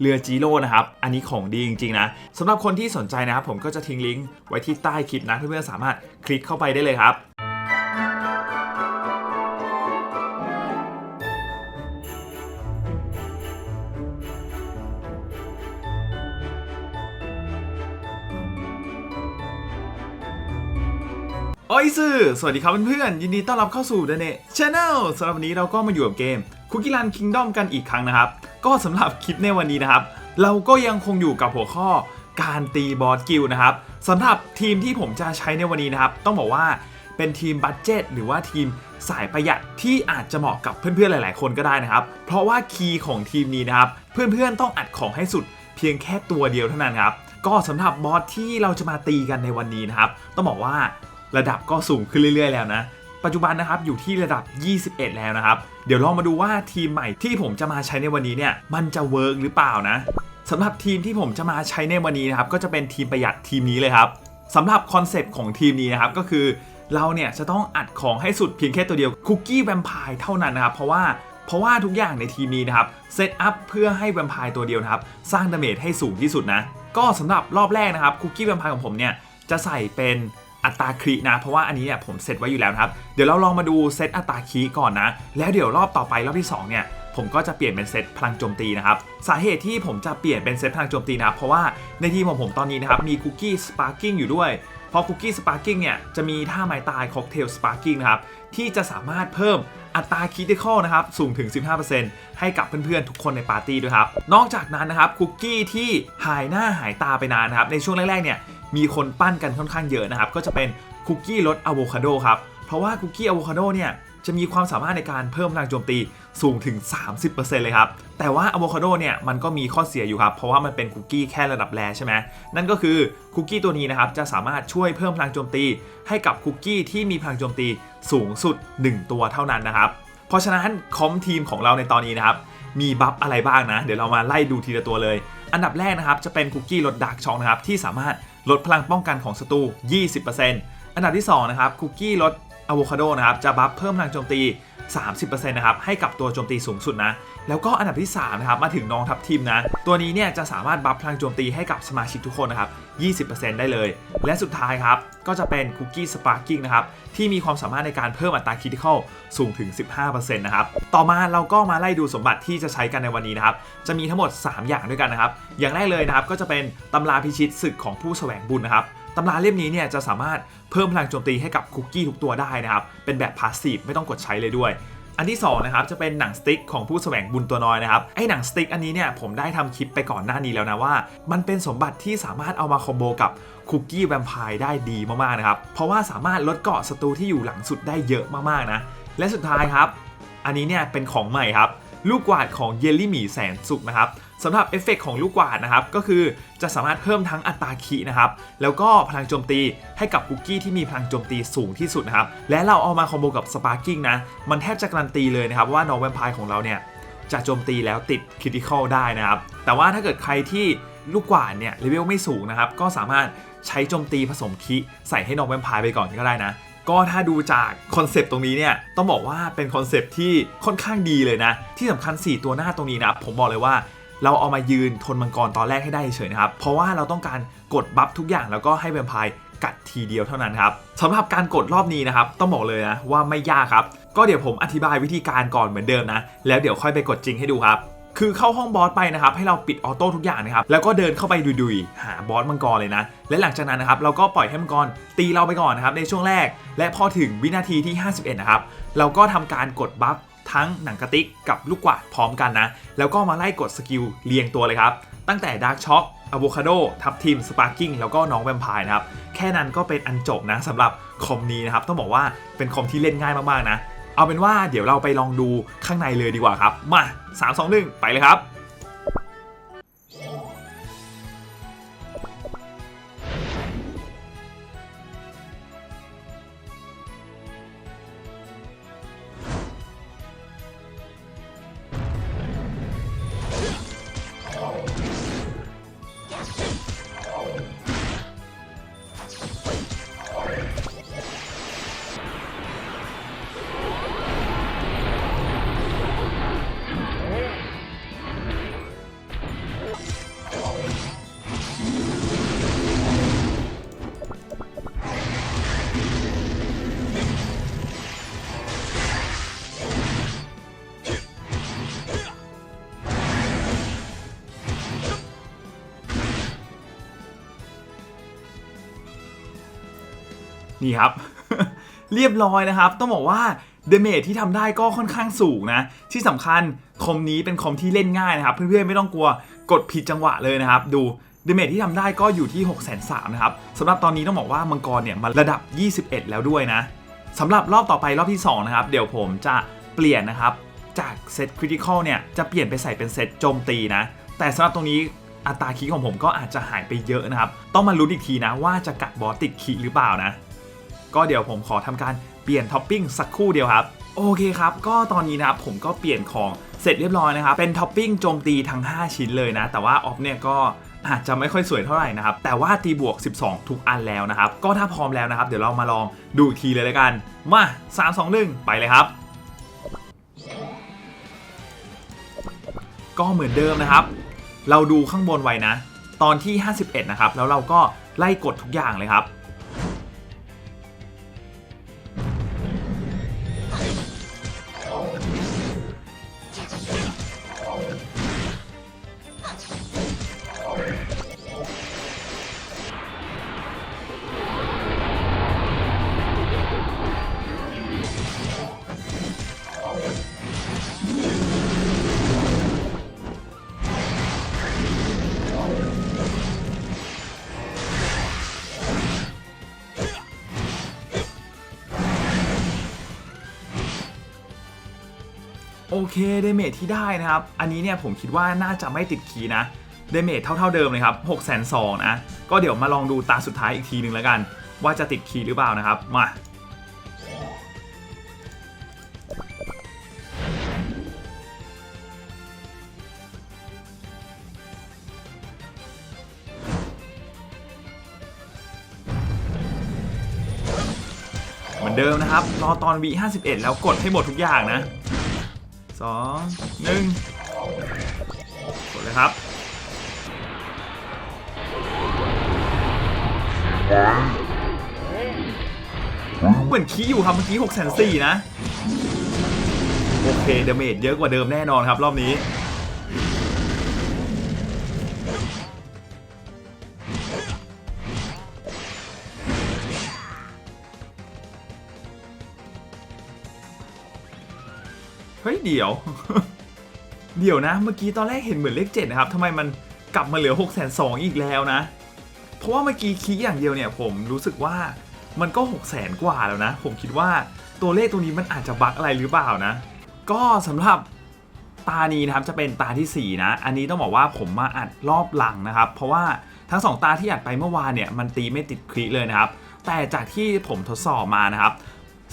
เรือจีโร่นะครับ อันนี้ของดีจริงๆนะสำหรับคนที่สนใจนะครับ ผมก็จะทิ้งลิงก์ไว้ที่ใต้คลิปนะเพื่อนๆสามารถคลิกเข้าไปได้เลยครับโอ้ยสื่อสวัสดีครับเพื่อนๆยินดีต้อนรับเข้าสู่ The Net Channel สำหรับวันนี้เราก็มาอยู่กับเกม Cookie Run Kingdom กันอีกครั้งนะครับ ก็สำหรับคลิปในวันนี้นะครับ เราก็ยังคงอยู่กับหัวข้อการตีบอสกิลนะครับสำหรับทีมที่ผมจะใช้ในวันนี้นะครับ ต้องบอกว่าเป็นทีมบัตเจตหรือว่าทีมสายประหยัดที่อาจจะเหมาะกับเพื่อนๆหลาย ๆ คนก็ได้นะครับ เพราะว่าคีย์ของทีมนี้นะครับ เพื่อนๆต้องอัดของให้สุดเพียงแค่ตัวเดียวเท่านั้นครับ ก็สำหรับบอสที่เราจะมาตีกันในวันนี้นะครับ ต้องบอกว่าระดับก็สูงขึ้นเรื่อย ๆ แล้วนะ ปัจจุบันนะครับอยู่ที่ระดับ 21 แล้วนะครับ เดี๋ยวลองมาดูว่าทีมใหม่ที่ผมจะมาใช้ในวันนี้เนี่ยมันจะเวิร์กหรือเปล่านะสำหรับทีมที่ผมจะมาใช้ในวันนี้นะครับก็จะเป็นทีมประหยัดทีมนี้เลยครับสำหรับคอนเซปต์ของทีมนี้นะครับก็คือเราเนี่ยจะต้องอัดของให้สุดเพียงแค่ตัวเดียวคุกกี้แวมไพร์เท่านั้นนะครับเพราะว่าเพราะว่าทุกอย่างในทีมนี้นะครับเซตอัพเพื่อให้แวมไพร์ตัวเดียวนะครับสร้างดาเมจให้สูงที่สุดนะก็สำหรับรอบแรกนะครับคุกกี้แวมไพร์ของผมเนี่ยจะใส่เป็น อัตราครีนะ เพราะว่าอันนี้เนี่ยผมเซตไว้อยู่แล้วนะครับ เดี๋ยวเราลองมาดูเซตอัตราคีก่อนนะ แล้วเดี๋ยวรอบต่อไปรอบที่ 2 เนี่ยผมก็จะเปลี่ยนเป็นเซตพลังโจมตีนะครับสาเหตุที่ผมจะเปลี่ยนเป็นเซตพลังโจมตีนะครับเพราะว่าในทีมของผมตอนนี้นะครับมีคุกกี้สปาร์กิ้งอยู่ด้วย ราะคุกกี้สปาร์กิ้งเนี่ยจะมีท่าไม้ตายค็อกเทลสปาร์กิ้งนะครับที่จะสามารถเพิ่มอัตราคิติคอลนะครับสูงถึง 15%ให้กับเพื่อนๆ ทุกคนในปาร์ตี้ด้วยครับนอกจากนั้นนะครับคุกกี้ที่หายหน้าหายตาไปนานนะครับในช่วงแรกๆเนี่ยมีคนปั้นกันค่อนข้างเยอะนะครับก็จะเป็นคุกกี้รสอะโวคาโดครับเพราะว่าคุกกี้อะโวคาโดเนี่ย จะมีความสามารถในการเพิ่มพลังโจมตีสูงถึง 30%เลยครับ แต่ว่าอะโวคาโดเนี่ยมันก็มีข้อเสียอยู่ครับ เพราะว่ามันเป็นคุกกี้แค่ระดับแรใช่ไหมนั่นก็คือคุกกี้ตัวนี้นะครับจะสามารถช่วยเพิ่มพลังโจมตี ให้กับคุกกี้ที่มีพลังโจมตีสูงสุด 1 ตัวเท่านั้นนะครับ เพราะฉะนั้นคอมทีมของเราในตอนนี้นะครับมีบัฟอะไรบ้างนะ เดี๋ยวเรามาไล่ดูทีละตัวเลย อันดับแรกนะครับจะเป็นคุกกี้ลดดาร์กช็อกนะครับที่สามารถลดพลังป้องกันของศัตรู 20%อันดับที่2นะครับคุกกี้ลด อะโวคาโดนะครับจะบัฟเพิ่มพลังโจมตี 30%นะครับให้กับตัวโจมตีสูงสุดนะ แล้วก็อันดับที่3นะครับมาถึงน้องทัพทีมนะ ตัวนี้เนี่ยจะสามารถบัฟพลังโจมตีให้กับสมาชิกทุกคนนะครับ 20%ได้เลย และสุดท้ายครับก็จะเป็นคุกกี้สปาร์กิ้งนะครับที่มีความสามารถในการเพิ่มอัตราคิติคอลสูงถึง 15%นะครับต่อมาเราก็มาไล่ดูสมบัติที่จะใช้กันในวันนี้นะครับจะมีทั้งหมด 3 อย่างด้วยกันนะครับอย่างแรกเลยนะครับก็จะเป็นตำราพิชิตศึกของผู้แสวงบุญนะครับตำราเล่มนี้เนี่ยจะสามารถ เพิ่มพลังโจมตีให้กับคุกกี้ทุกตัวได้นะครับ เป็นแบบพาสซีฟไม่ต้องกดใช้เลยด้วยอันที่2นะครับจะเป็นหนังสติ๊กของผู้แสวงบุญตัวน้อยนะครับไอ้หนังสติ๊กอันนี้เนี่ยผมได้ทำคลิปไปก่อนหน้านี้แล้วนะว่า มันเป็นสมบัติที่สามารถเอามาคอมโบกับคุกกี้แวมไพร์ได้ดีมากๆนะครับเพราะว่าสามารถลดเกาะศัตรูที่อยู่หลังสุดได้เยอะมากๆนะและสุดท้ายครับ อันนี้เนี่ยเป็นของใหม่ครับ ลูกกวาดของเยลลี่หมีแสนสุกนะครับ สำหรับเอฟเฟกของลูกกวาดนะครับก็คือจะสามารถเพิ่มทั้งอัตราคีนะครับแล้วก็พลังโจมตีให้กับคุกกี้ที่มีพลังโจมตีสูงที่สุดนะครับและเราเอามาคอมโบกับสปาร์กิ้งนะมันแทบจะการันตีเลยนะครับว่าน้องแวมไพร์ของเราเนี่ยจะโจมตีแล้วติดคริติคอลได้นะครับแต่ว่าถ้าเกิดใครที่ลูกกวาดเนี่ยเลเวลไม่สูงนะครับก็สามารถใช้โจมตีผสมคิใส่ให้น้องแวมไพร์ไปก่อนก็ได้นะก็ถ้าดูจากคอนเซปต์ตรงนี้เนี่ยต้องบอกว่าเป็นคอนเซปต์ที่ค่อนข้างดีเลยนะ ที่สำคัญ 4 ตัวหน้าตรงนี้นะผมบอกเลยว่า เราเอามายืนทนมังกรตอนแรกให้ได้เฉยนะครับ เพราะว่าเราต้องการกดบัฟทุกอย่างแล้วก็ให้แวมไพร์กัดทีเดียวเท่านั้นครับสำหรับการกดรอบนี้นะครับต้องบอกเลยนะว่าไม่ยากครับ ก็เดี๋ยวผมอธิบายวิธีการก่อนเหมือนเดิมนะ แล้วเดี๋ยวค่อยไปกดจริงให้ดูครับคือเข้าห้องบอสไปนะครับให้เราปิดออโต้ทุกอย่างนะครับแล้วก็เดินเข้าไปดุยๆหาบอสมังกรเลยนะ และหลังจากนั้นนะครับเราก็ปล่อยให้มังกรตีเราไปก่อนนะครับในช่วงแรก และพอถึงวินาทีที่ 51 นะครับ เราก็ทำการกดบัฟ ทั้งหนังกระติกกับลูกกวาดพร้อมกันนะ แล้วก็มาไล่กดสกิลเรียงตัวเลยครับ ตั้งแต่ดาร์กช็อคอะโวคาโดทับทีมสปาร์กิ้งแล้วก็น้องแวมไพร์นะครับ แค่นั้นก็เป็นอันจบนะสำหรับคอมนี้นะครับ ต้องบอกว่าเป็นคอมที่เล่นง่ายมากๆนะ เอาเป็นว่าเดี๋ยวเราไปลองดูข้างในเลยดีกว่าครับ มา 3 2 1 ไปเลยครับ นี่ครับ เรียบร้อยนะครับ ต้องบอกว่าเดเมจที่ทำได้ก็ค่อนข้างสูงนะ ที่สำคัญคอมนี้เป็นคอมที่เล่นง่ายนะครับ เพื่อนๆไม่ต้องกลัวกดผิดจังหวะเลยนะครับ ดูเดเมจที่ทำได้ก็อยู่ที่ 6 3 0 0 0นะครับสำหรับตอนนี้ต้องบอกว่ามังกรเนี่ยมันระดับ 21 แล้วด้วยนะสำหรับรอบต่อไปรอบที่ 2 นะครับ เดี๋ยวผมจะเปลี่ยนนะครับ จากเซตคริติคอลเนี่ยจะเปลี่ยนไปใส่เป็นเซตโจมตีนะ แต่สำหรับตรงนี้อัตราคีย์ของผมก็อาจจะหายไปเยอะนะครับ ต้องมาลุ้นอีกทีนะว่าจะกัดบอสติดคีหรือเปล่านะ ก็เดี๋ยวผมขอทำการเปลี่ยนท็อปปิ้งสักครู่เดียวครับ โอเคครับ ก็ตอนนี้นะครับผมก็เปลี่ยนของเสร็จเรียบร้อยนะครับ เป็นท็อปปิ้งโจมตีทั้ง 5 ชิ้นเลยนะ แต่ว่าออฟเนี่ยก็อาจจะไม่ค่อยสวยเท่าไหร่นะครับ แต่ว่าตีบวก 12 ทุกอันแล้วนะครับ ก็ถ้าพร้อมแล้วนะครับ เดี๋ยวเรามาลองดูอีกทีเลยแล้วกัน มา 3 2 1 ไปเลยครับ ก็เหมือนเดิมนะครับ เราดูข้างบนไว้นะ ตอนที่ 51 นะครับ แล้วเราก็ไล่กดทุกอย่างเลยครับ เคเดเมจที่ได้นะครับ อันนี้เนี่ยผมคิดว่าน่าจะไม่ติดคีนะเดเมจเท่าๆเดิมเลยครับ6 2 0 0 0นะ ก็เดี๋ยวมาลองดูตาสุดท้ายอีกทีหนึ่งแล้วกัน ว่าจะติดคีหรือเปล่านะครับ มาเหมือนเดิมนะครับ รอตอนวี51 แล้วกดให้หมดทุกอย่างนะ สองหนึ่งกดเลยครับเหมือนคีอยู่ครับเมื่อกี้หกแสนสี่นะ โอเคเดเมจเยอะกว่าเดิมแน่นอนครับรอบนี้ ฮ้ยเดี๋ยว เดี๋ยวนะ เมื่อกี้ตอนแรกเห็นเหมือนเลขเจ็ดนะครับทำไมมันกลับมาเหลือ6กแสนสองอีกแล้วนะ เพราะว่าเมื่อกี้คีย์อย่างเดียวเนี่ยผมรู้สึกว่ามันก็6กแสนกว่าแล้วนะ ผมคิดว่าตัวเลขตรงนี้มันอาจจะบั๊กอะไรหรือเปล่านะ ก็สำหรับตานี้นะครับจะเป็นตาที่ 4 นะ อันนี้ต้องบอกว่าผมมาอัดรอบหลังนะครับ เพราะว่าทั้ง 2 ตาที่อัดไปเมื่อวานเนี่ยมันตีไม่ติดคริเลยนะครับ แต่จากที่ผมทดสอบมานะครับ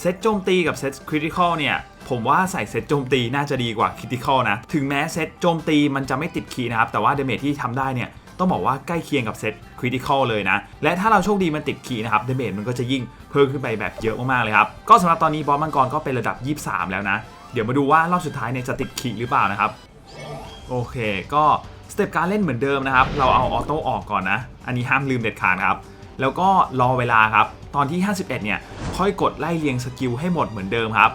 เซตโจมตีกับเซตคริติคอลเนี่ย ผมว่าใส่เซตโจมตีน่าจะดีกว่าคริติคอลนะ ถึงแม้เซตโจมตีมันจะไม่ติดคีนะครับ แต่ว่าเดเมจที่ทำได้เนี่ยต้องบอกว่าใกล้เคียงกับเซตคริติคอลเลยนะ และถ้าเราโชคดีมันติดคีนะครับเดเมจมันก็จะยิ่งเพิ่มขึ้นไปแบบเยอะมากๆเลยครับ ก็สำหรับตอนนี้บอสมังกรก็เป็นระดับ 23 แล้วนะ เดี๋ยวมาดูว่ารอบสุดท้ายเนี่ยจะติดคีหรือเปล่านะครับ โอเค ก็สเต็ปการเล่นเหมือนเดิมนะครับ เราเอาออโต้ออกก่อนนะ อันนี้ห้ามลืมเด็ดขาดครับ แล้วก็รอเวลาครับ ตอนที่ 51 เนี่ย ค่อยกดไล่เรียงสกิลให้หมดเหมือนเดิมครับ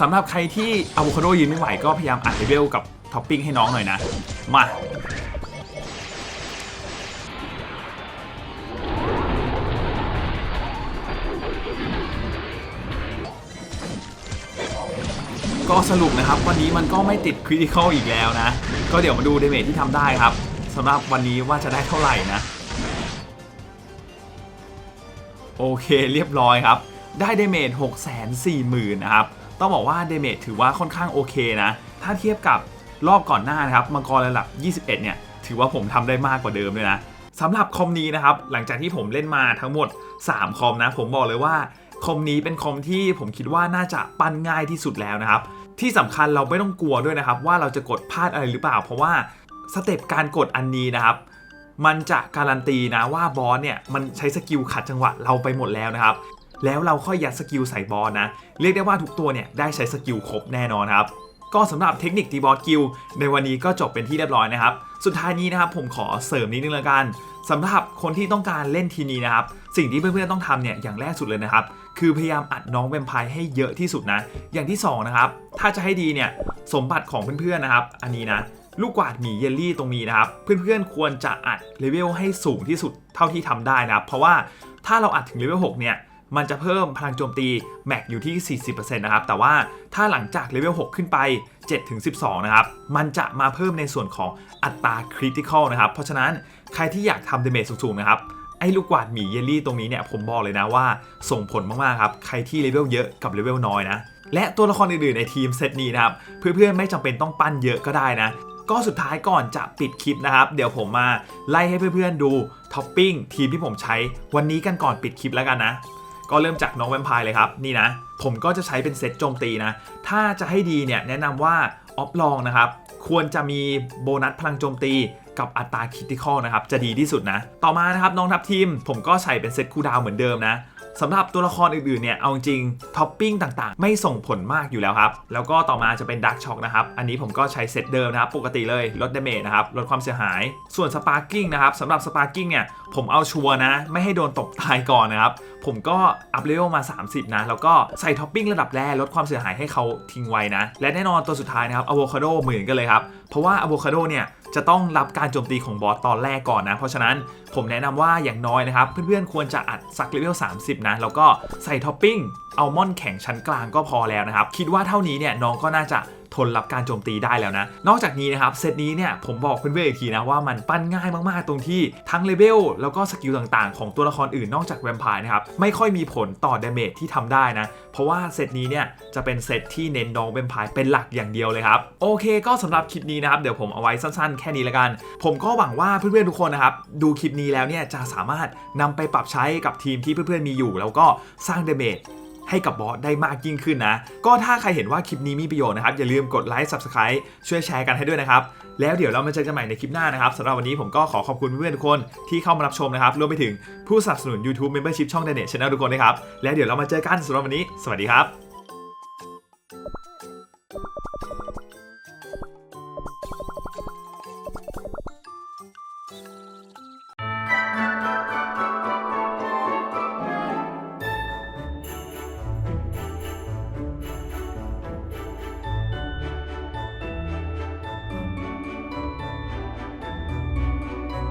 สำหรับใครที่อะโวคาโดยืนไม่ไหวก็พยายามอัดเลเวลกับท็อปปิ้งให้น้องหน่อยนะ มาก็สรุปนะครับวันนี้มันก็ไม่ติดคริติคอลอีกแล้วนะ ก็เดี๋ยวมาดูเดเมจที่ทำได้ครับสำหรับวันนี้ว่าจะได้เท่าไหร่นะ โอเคเรียบร้อยครับ ได้เดเมจ6 4 0 0 0 0นะครับ ต้องบอกว่าเดเมจถือว่าค่อนข้างโอเคนะ ถ้าเทียบกับรอบก่อนหน้านะครับ มังกรระดับ 21 เนี่ย ถือว่าผมทำได้มากกว่าเดิมเลยนะสำหรับคอมนี้นะครับ หลังจากที่ผมเล่นมาทั้งหมด 3 คอมนะ ผมบอกเลยว่าคอมนี้เป็นคอมที่ผมคิดว่าน่าจะปั้นง่ายที่สุดแล้วนะครับ ที่สำคัญเราไม่ต้องกลัวด้วยนะครับ ว่าเราจะกดพลาดอะไรหรือเปล่า เพราะว่าสเต็ปการกดอันนี้นะครับ มันจะการันตีนะว่าบอสเนี่ยมันใช้สกิลขัดจังหวะเราไปหมดแล้วนะครับ แล้วเราค่อยยัดสกิลใส่บอสนะ เรียกได้ว่าทุกตัวเนี่ยได้ใช้สกิลครบแน่นอนครับก็สำหรับเทคนิคตีบอสกิลในวันนี้ก็จบเป็นที่เรียบร้อยนะครับ สุดท้ายนี้นะครับผมขอเสริมนิดนึงละกันสำหรับคนที่ต้องการเล่นทีนี้นะครับ สิ่งที่เพื่อนๆต้องทำเนี่ยอย่างแรกสุดเลยนะครับ คือพยายามอัดน้องแวมไพร์ให้เยอะที่สุดนะ อย่างที่สองนะครับถ้าจะให้ดีเนี่ยสมบัติของเพื่อนๆนะครับ อันนี้นะลูกกวาดหมีเยลลี่ตรงนี้นะครับ เพื่อนๆควรจะอัดเลเวลให้สูงที่สุดเท่าที่ทำได้นะครับ เพราะว่าถ้าเราอัดถึงเลเวล6เนี่ย มันจะเพิ่มพลังโจมตีแม็กอยู่ที่ 40%นะครับ แต่ว่าถ้าหลังจากเลเวล 6 ขึ้นไป 7-12 นะครับ มันจะมาเพิ่มในส่วนของอัตราคริติคอลนะครับ เพราะฉะนั้นใครที่อยากทำเดเมจสูงๆ นะครับ ไอ้ลูกกวาดหมีเยลลี่ตรงนี้เนี่ยผมบอกเลยนะว่าส่งผลมากๆ ครับ ใครที่เลเวลเยอะกับเลเวลน้อยนะ และตัวละครอื่นๆ ในทีมเซตนี้นะครับ เพื่อนๆ ไม่จำเป็นต้องปั้นเยอะก็ได้นะก็สุดท้ายก่อนจะปิดคลิปนะครับ เดี๋ยวผมมาไล่ให้เพื่อนๆดูท็อปปิ้งทีมที่ผมใช้วันนี้กันก่อนปิดคลิปแล้วกันนะ ก็เริ่มจากน้องแวมไพร์เลยครับ นี่นะ ผมก็จะใช้เป็นเซตโจมตีนะ ถ้าจะให้ดีเนี่ยแนะนำว่าออฟลองนะครับ ควรจะมีโบนัสพลังโจมตีกับอัตราคิติคอลนะครับ จะดีที่สุดนะ ต่อมานะครับน้องทัพทีม ผมก็ใส่เป็นเซตคูดาวเหมือนเดิมนะสำหรับตัวละครอื่นๆเนี่ย เอาจริงท็อปปิ้งต่างๆ ไม่ส่งผลมากอยู่แล้วครับ แล้วก็ต่อมาจะเป็นดักช็อคนะครับ อันนี้ผมก็ใช้เซตเดิมนะครับ ปกติเลยลดดาเมจนะครับ ลดความเสียหาย ส่วนสปาร์กิ้งนะครับสำหรับสปาร์กิ้งเนี่ย ผมเอาชัวร์นะ ไม่ให้โดนตบตายก่อนนะครับผมก็อัพเลเวลมา 30 นะ แล้วก็ใส่ท็อปปิ้งระดับแรกลดความเสียหายให้เขาทิ้งไว้นะ และแน่นอนตัวสุดท้ายนะครับอะโวคาโดเหมือนกันเลยครับ เพราะว่าอะโวคาโดเนี่ยจะต้องรับการโจมตีของบอสตอนแรกก่อนนะ เพราะฉะนั้นผมแนะนำว่าอย่างน้อยนะครับ เพื่อนๆ ควรจะอัดสักเลเวล 30 นะ แล้วก็ใส่ท็อปปิ้งอัลมอนด์แข็งชั้นกลางก็พอแล้วนะครับ คิดว่าเท่านี้เนี่ยน้องก็น่าจะ ทนรับการโจมตีได้แล้วนะ นอกจากนี้นะครับเซตนี้เนี่ยผมบอกเพื่อนๆอีกทีนะว่ามันปั้นง่ายมากๆตรงที่ทั้งเลเวลแล้วก็สกิลต่างๆ ของตัวละครอื่นนอกจากแวมไพร์นะครับไม่ค่อยมีผลต่อดาเมจที่ทำได้นะ เพราะว่าเซตนี้เนี่ยจะเป็นเซตที่เน้นน้องแวมไพร์เป็นหลักอย่างเดียวเลยครับโอเค ก็สำหรับคลิปนี้นะครับเดี๋ยวผมเอาไว้สั้นๆ แค่นี้ละกัน ผมก็หวังว่าเพื่อนๆทุกคนนะครับดูคลิปนี้แล้วเนี่ยจะสามารถนำไปปรับใช้กับทีมที่เพื่อนๆมีอยู่ แล้วก็สร้างดาเมจ ให้กับบอสได้มากยิ่งขึ้นนะ ก็ถ้าใครเห็นว่าคลิปนี้มีประโยชน์นะครับ อย่าลืมกดไลค์ Subscribe ช่วยแชร์กันให้ด้วยนะครับ แล้วเดี๋ยวเรามาเจอกันใหม่ในคลิปหน้านะครับสำหรับวันนี้ผมก็ขอขอบคุณเพื่อนๆทุกคนที่เข้ามารับชมนะครับรวมไปถึงผู้สนับสนุน YouTube Membership ช่อง d a n e t Channel ทุกคนนะครับแล้วเดี๋ยวเรามาเจอกันสำหรับวันนี้ สวัสดีครับ